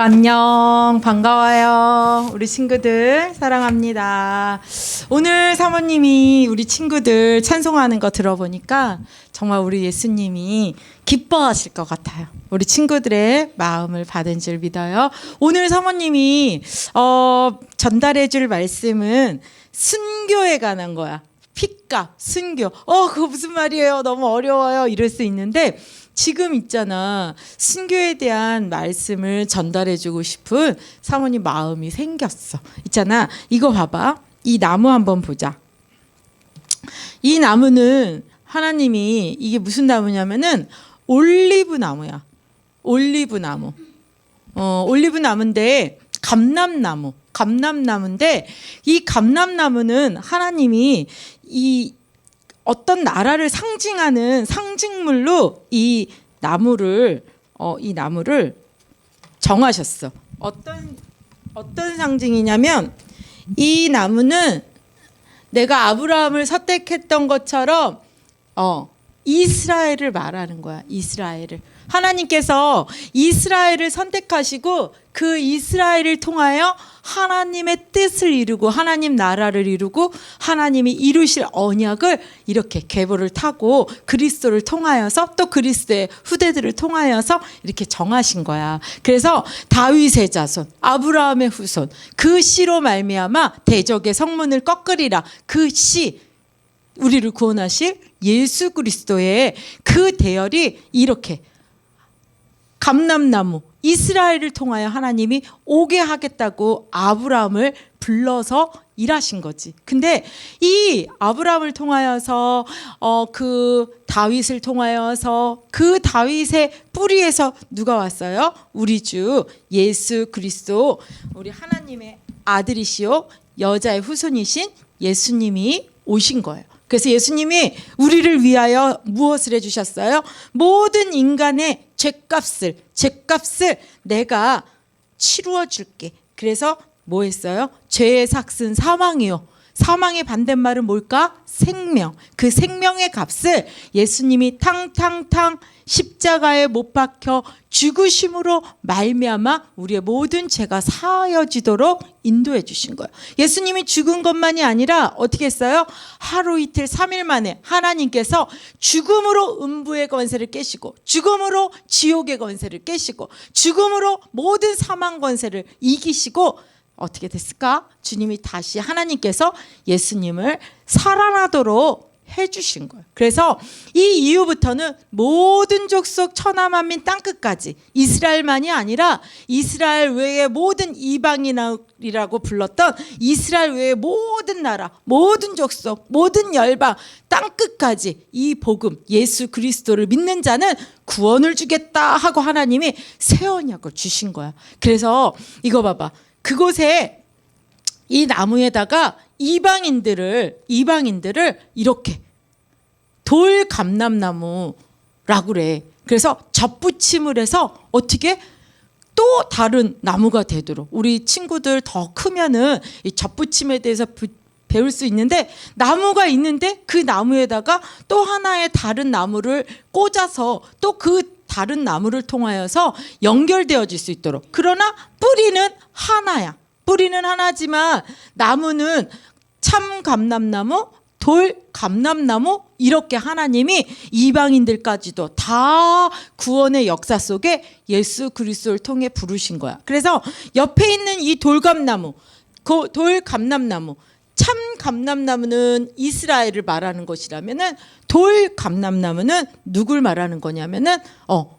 안녕, 반가워요. 우리 친구들, 사랑합니다. 오늘 사모님이 우리 친구들 찬송하는 거 들어보니까 정말 우리 예수님이 기뻐하실 것 같아요. 우리 친구들의 마음을 받은 줄 믿어요. 오늘 사모님이, 어, 전달해 줄 말씀은 순교에 관한 거야. 핏값, 순교. 어, 그거 무슨 말이에요? 너무 어려워요. 이럴 수 있는데, 지금 있잖아. 순교에 대한 말씀을 전달해주고 싶은 사모님 마음이 생겼어. 있잖아. 이거 봐봐. 이 나무 한번 보자. 이 나무는 하나님이 이게 무슨 나무냐면은 올리브 나무야. 올리브 나무. 어, 올리브 나무인데 감람나무. 감람나무인데 이 감람나무는 하나님이 이 어떤 나라를 상징하는 상징물로 이 나무를 어, 이 나무를 정하셨어. 어떤 어떤 상징이냐면 이 나무는 내가 아브라함을 선택했던 것처럼 어, 이스라엘을 말하는 거야. 이스라엘을. 하나님께서 이스라엘을 선택하시고 그 이스라엘을 통하여 하나님의 뜻을 이루고 하나님 나라를 이루고 하나님이 이루실 언약을 이렇게 계보를 타고 그리스도를 통하여서 또 그리스도의 후대들을 통하여서 이렇게 정하신 거야. 그래서 다윗의 자손, 아브라함의 후손, 그 씨로 말미암아 대적의 성문을 꺾으리라. 그 씨, 우리를 구원하실 예수 그리스도의 그 대열이 이렇게 감람나무 이스라엘을 통하여 하나님이 오게 하겠다고 아브라함을 불러서 일하신 거지. 근데 이 아브라함을 통하여서 어 그 다윗을 통하여서 그 다윗의 뿌리에서 누가 왔어요? 우리 주 예수 그리스도 우리 하나님의 아들이시요 여자의 후손이신 예수님이 오신 거예요. 그래서 예수님이 우리를 위하여 무엇을 해주셨어요? 모든 인간의 죄값을, 죄값을 내가 치루어 줄게. 그래서 뭐 했어요? 죄의 삭은 사망이요. 사망의 반대말은 뭘까? 생명. 그 생명의 값을 예수님이 탕탕탕 십자가에 못 박혀 죽으심으로 말미암아 우리의 모든 죄가 사하여지도록 인도해 주신 거예요. 예수님이 죽은 것만이 아니라 어떻게 했어요? 하루 이틀 삼일 만에 하나님께서 죽음으로 음부의 권세를 깨시고 죽음으로 지옥의 권세를 깨시고 죽음으로 모든 사망 권세를 이기시고 어떻게 됐을까? 주님이 다시 하나님께서 예수님을 살아나도록 해주신 거예요. 그래서 이 이후부터는 모든 족속 천하 만민 땅 끝까지 이스라엘만이 아니라 이스라엘 외의 모든 이방인이라고 불렀던 이스라엘 외의 모든 나라, 모든 족속, 모든 열방 땅 끝까지 이 복음 예수 그리스도를 믿는 자는 구원을 주겠다 하고 하나님이 새 언약을 주신 거야. 그래서 이거 봐봐. 그곳에 이 나무에다가 이방인들을 이방인들을 이렇게 돌 감람나무라고 그래. 그래서 접붙임을 해서 어떻게 또 다른 나무가 되도록 우리 친구들 더 크면은 이 접붙임에 대해서 부- 배울 수 있는데 나무가 있는데 그 나무에다가 또 하나의 다른 나무를 꽂아서 또 그 다른 나무를 통하여서 연결되어질 수 있도록 그러나 뿌리는 하나야 뿌리는 하나지만 나무는 참 감람나무 돌 감람나무 이렇게 하나님이 이방인들까지도 다 구원의 역사 속에 예수 그리스도를 통해 부르신 거야. 그래서 옆에 있는 이 돌감나무, 그 돌 감람나무, 참 감람나무는 이스라엘을 말하는 것이라면은 돌 감람나무는 누굴 말하는 거냐면은 어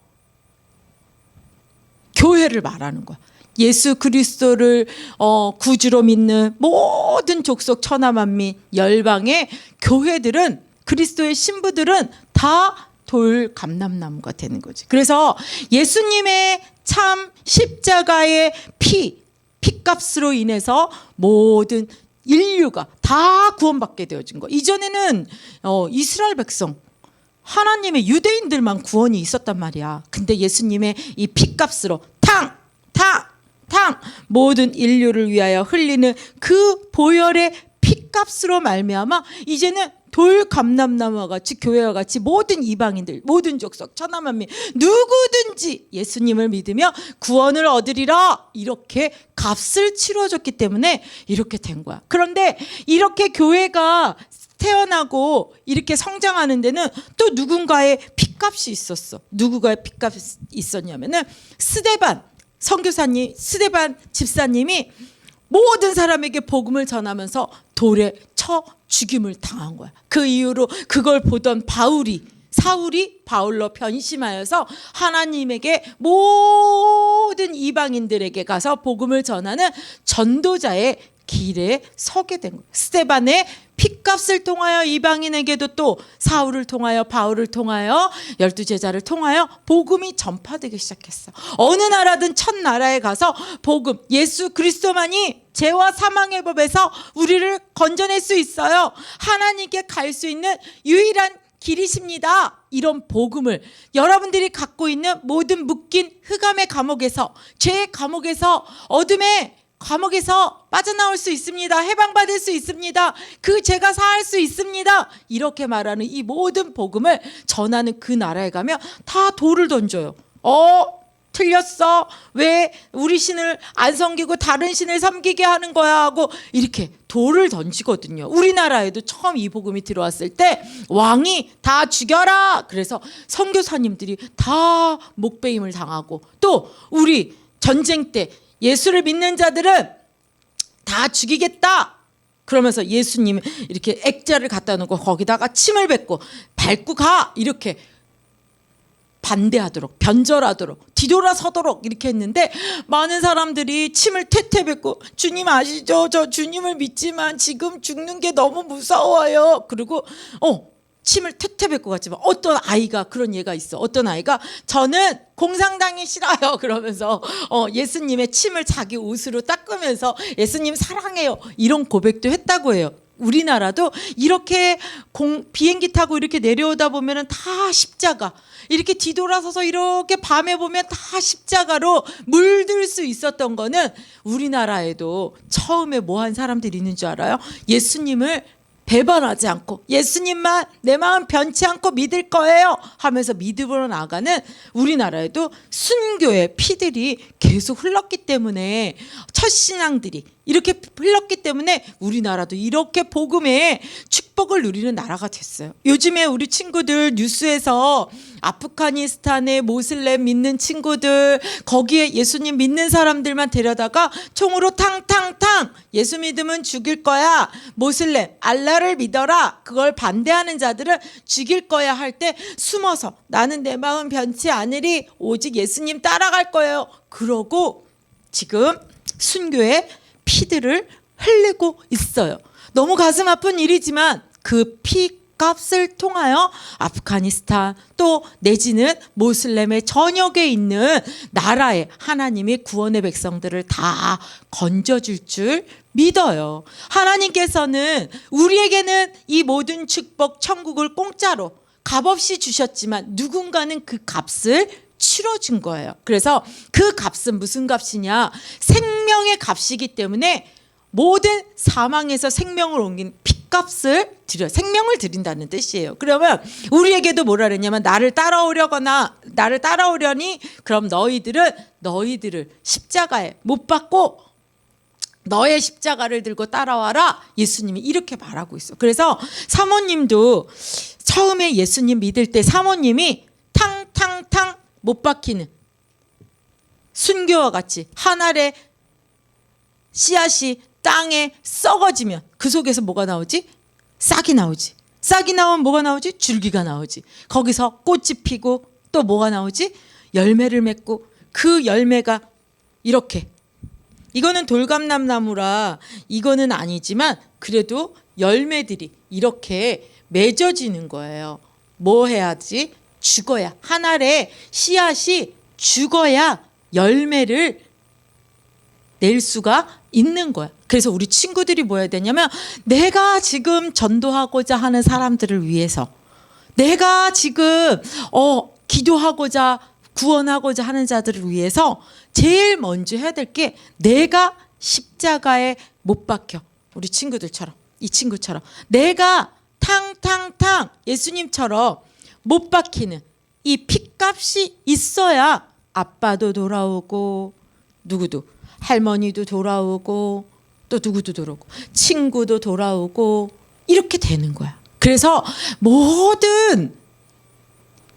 교회를 말하는 거야. 예수 그리스도를 어, 구주로 믿는 모든 족속 천하 만민 열방의 교회들은 그리스도의 신부들은 다 돌 감람나무가 되는 거지. 그래서 예수님의 참 십자가의 피 피값으로 인해서 모든 인류가 다 구원받게 되어진 거. 이전에는 어, 이스라엘 백성 하나님의 유대인들만 구원이 있었단 말이야. 근데 예수님의 이 피값으로 탕, 탕, 탕 모든 인류를 위하여 흘리는 그 보혈의 피값으로 말미암아 이제는 돌 감람나무와 같이 교회와 같이 모든 이방인들 모든 족속 천하만민 누구든지 예수님을 믿으며 구원을 얻으리라 이렇게 값을 치러줬기 때문에 이렇게 된 거야. 그런데 이렇게 교회가 태어나고 이렇게 성장하는 데는 또 누군가의 핏값이 있었어. 누구가의 핏값이 있었냐면은 스데반 선교사님 스데반 집사님이 모든 사람에게 복음을 전하면서 돌에 쳐 죽임을 당한 거야. 그 이후로 그걸 보던 바울이 사울이 바울로 변심하여서 하나님에게 모든 이방인들에게 가서 복음을 전하는 전도자의 길에 서게 된 거예요. 스테반의 핏값을 통하여 이방인에게도 또 사울을 통하여 바울을 통하여 열두 제자를 통하여 복음이 전파되기 시작했어. 어느 나라든 첫 나라에 가서 복음 예수 그리스도만이 죄와 사망의 법에서 우리를 건져낼 수 있어요. 하나님께 갈 수 있는 유일한 길이십니다. 이런 복음을 여러분들이 갖고 있는 모든 묶인 흑암의 감옥에서 죄의 감옥에서 어둠의 감옥에서 빠져나올 수 있습니다. 해방받을 수 있습니다. 그 죄가 사할 수 있습니다. 이렇게 말하는 이 모든 복음을 전하는 그 나라에 가면 다 돌을 던져요. 어? 틀렸어. 왜 우리 신을 안 섬기고 다른 신을 섬기게 하는 거야 하고 이렇게 돌을 던지거든요. 우리나라에도 처음 이 복음이 들어왔을 때 왕이 다 죽여라. 그래서 선교사님들이 다 목배임을 당하고 또 우리 전쟁 때 예수를 믿는 자들은 다 죽이겠다. 그러면서 예수님 이렇게 액자를 갖다 놓고 거기다가 침을 뱉고 밟고 가 이렇게 반대하도록 변절하도록 뒤돌아서도록 이렇게 했는데 많은 사람들이 침을 퇴퇴 뱉고 주님 아시죠? 저 주님을 믿지만 지금 죽는 게 너무 무서워요. 그리고 어 침을 퇴퇴 뱉고 갔지만 어떤 아이가 그런 예가 있어. 어떤 아이가 저는 공상당이 싫어요. 그러면서 어, 예수님의 침을 자기 옷으로 닦으면서 예수님 사랑해요. 이런 고백도 했다고 해요. 우리나라도 이렇게 공, 비행기 타고 이렇게 내려오다 보면은 다 십자가 이렇게 뒤돌아서서 이렇게 밤에 보면 다 십자가로 물들 수 있었던 거는 우리나라에도 처음에 뭐 한 사람들이 있는 줄 알아요? 예수님을 배반하지 않고 예수님만 내 마음 변치 않고 믿을 거예요 하면서 믿음으로 나가는 우리나라에도 순교의 피들이 계속 흘렀기 때문에 첫 신앙들이 이렇게 흘렀기 때문에 우리나라도 이렇게 복음의 축복을 누리는 나라가 됐어요. 요즘에 우리 친구들 뉴스에서 아프가니스탄의 모슬렘 믿는 친구들 거기에 예수님 믿는 사람들만 데려다가 총으로 탕탕탕 예수 믿으면 죽일 거야 모슬렘 알라를 믿어라 그걸 반대하는 자들은 죽일 거야 할 때 숨어서 나는 내 마음 변치 않으리 오직 예수님 따라갈 거예요 그러고 지금 순교의 피들을 흘리고 있어요. 너무 가슴 아픈 일이지만 그 피 값을 통하여 아프가니스탄 또 내지는 모슬렘의 전역에 있는 나라에 하나님이 구원의 백성들을 다 건져줄 줄 믿어요. 하나님께서는 우리에게는 이 모든 축복 천국을 공짜로 값없이 주셨지만 누군가는 그 값을 치러준 거예요. 그래서 그 값은 무슨 값이냐? 생명의 값이기 때문에 모든 사망에서 생명을 옮긴 핏값을 드려 생명을 드린다는 뜻이에요. 그러면 우리에게도 뭐라 그랬냐면 나를 따라오려거나 나를 따라오려니 그럼 너희들은 너희들을 십자가에 못 박고 너의 십자가를 들고 따라와라. 예수님이 이렇게 말하고 있어. 그래서 사모님도 처음에 예수님 믿을 때 사모님이 탕탕탕 못 박히는 순교와 같이 한 알의 씨앗이 땅에 썩어지면 그 속에서 뭐가 나오지? 싹이 나오지. 싹이 나오면 뭐가 나오지? 줄기가 나오지. 거기서 꽃이 피고 또 뭐가 나오지? 열매를 맺고 그 열매가 이렇게 이거는 돌감람 나무라 이거는 아니지만 그래도 열매들이 이렇게 맺어지는 거예요. 뭐 해야지? 죽어야 한 알의 씨앗이 죽어야 열매를 낼 수가 있는 거야. 그래서 우리 친구들이 뭐 해야 되냐면 내가 지금 전도하고자 하는 사람들을 위해서 내가 지금 어 기도하고자 구원하고자 하는 자들을 위해서 제일 먼저 해야 될 게 내가 십자가에 못 박혀. 우리 친구들처럼 이 친구처럼 내가 탕탕탕 예수님처럼 못 박히는 이 핏값이 있어야 아빠도 돌아오고 누구도 할머니도 돌아오고 또 누구도 돌아오고 친구도 돌아오고 이렇게 되는 거야. 그래서 모든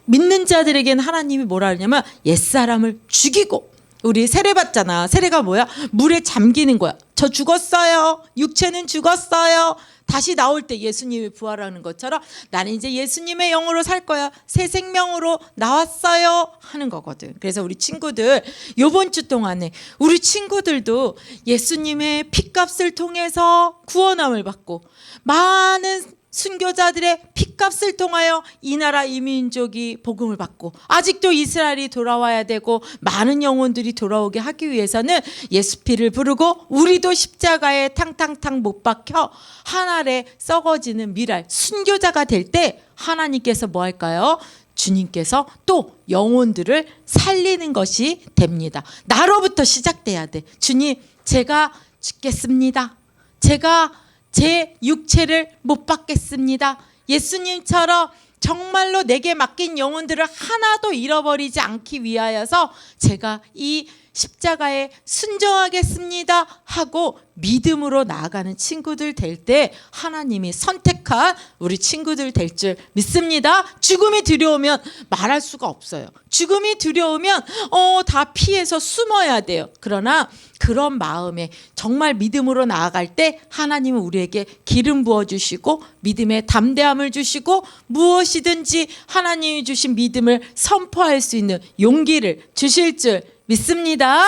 믿는 자들에게는 하나님이 뭐라 하냐면 옛사람을 죽이고 우리 세례 받잖아. 세례가 뭐야? 물에 잠기는 거야. 저 죽었어요. 육체는 죽었어요. 다시 나올 때 예수님이 부활하는 것처럼 나는 이제 예수님의 영으로 살 거야. 새 생명으로 나왔어요. 하는 거거든. 그래서 우리 친구들 요번 주 동안에 우리 친구들도 예수님의 피값을 통해서 구원함을 받고 많은 순교자들의 피값을 통하여 이 나라 이 민족이 복음을 받고 아직도 이스라엘이 돌아와야 되고 많은 영혼들이 돌아오게 하기 위해서는 예수 피를 부르고 우리도 십자가에 탕탕탕 못 박혀 하늘에 썩어지는 미랄 순교자가 될 때 하나님께서 뭐 할까요? 주님께서 또 영혼들을 살리는 것이 됩니다. 나로부터 시작돼야 돼. 주님, 제가 죽겠습니다. 제가 제 육체를 못 받겠습니다. 예수님처럼 정말로 내게 맡긴 영혼들을 하나도 잃어버리지 않기 위하여서 제가 이 십자가에 순종하겠습니다 하고 믿음으로 나아가는 친구들 될 때 하나님이 선택한 우리 친구들 될 줄 믿습니다. 죽음이 두려우면 말할 수가 없어요. 죽음이 두려우면 어 다 피해서 숨어야 돼요. 그러나 그런 마음에 정말 믿음으로 나아갈 때 하나님은 우리에게 기름 부어 주시고 믿음의 담대함을 주시고 무엇이든지 하나님이 주신 믿음을 선포할 수 있는 용기를 주실 줄 믿습니다.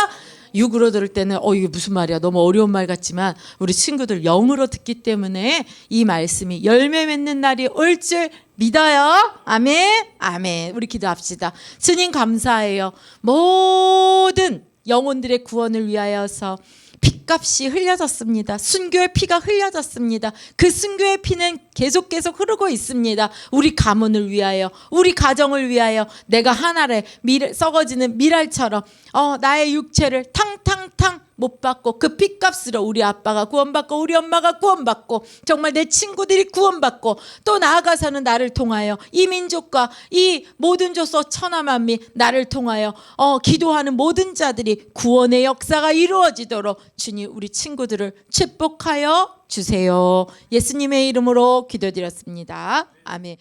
육으로 들을 때는 어 이게 무슨 말이야 너무 어려운 말 같지만 우리 친구들 영으로 듣기 때문에 이 말씀이 열매 맺는 날이 올 줄 믿어요. 아멘. 아멘. 우리 기도합시다. 주님 감사해요. 모든 영혼들의 구원을 위하여서 피값이 흘려졌습니다. 순교의 피가 흘려졌습니다. 그 순교의 피는 계속 계속 흐르고 있습니다. 우리 가문을 위하여, 우리 가정을 위하여 내가 하나를 썩어지는 미랄처럼 어, 나의 육체를 탕탕탕 못 받고 그 피값으로 우리 아빠가 구원받고 우리 엄마가 구원받고 정말 내 친구들이 구원받고 또 나아가서는 나를 통하여 이 민족과 이 모든 조서 천하만민 나를 통하여 어, 기도하는 모든 자들이 구원의 역사가 이루어지도록 주님 우리 친구들을 축복하여 주세요. 예수님의 이름으로 기도드렸습니다. 아멘.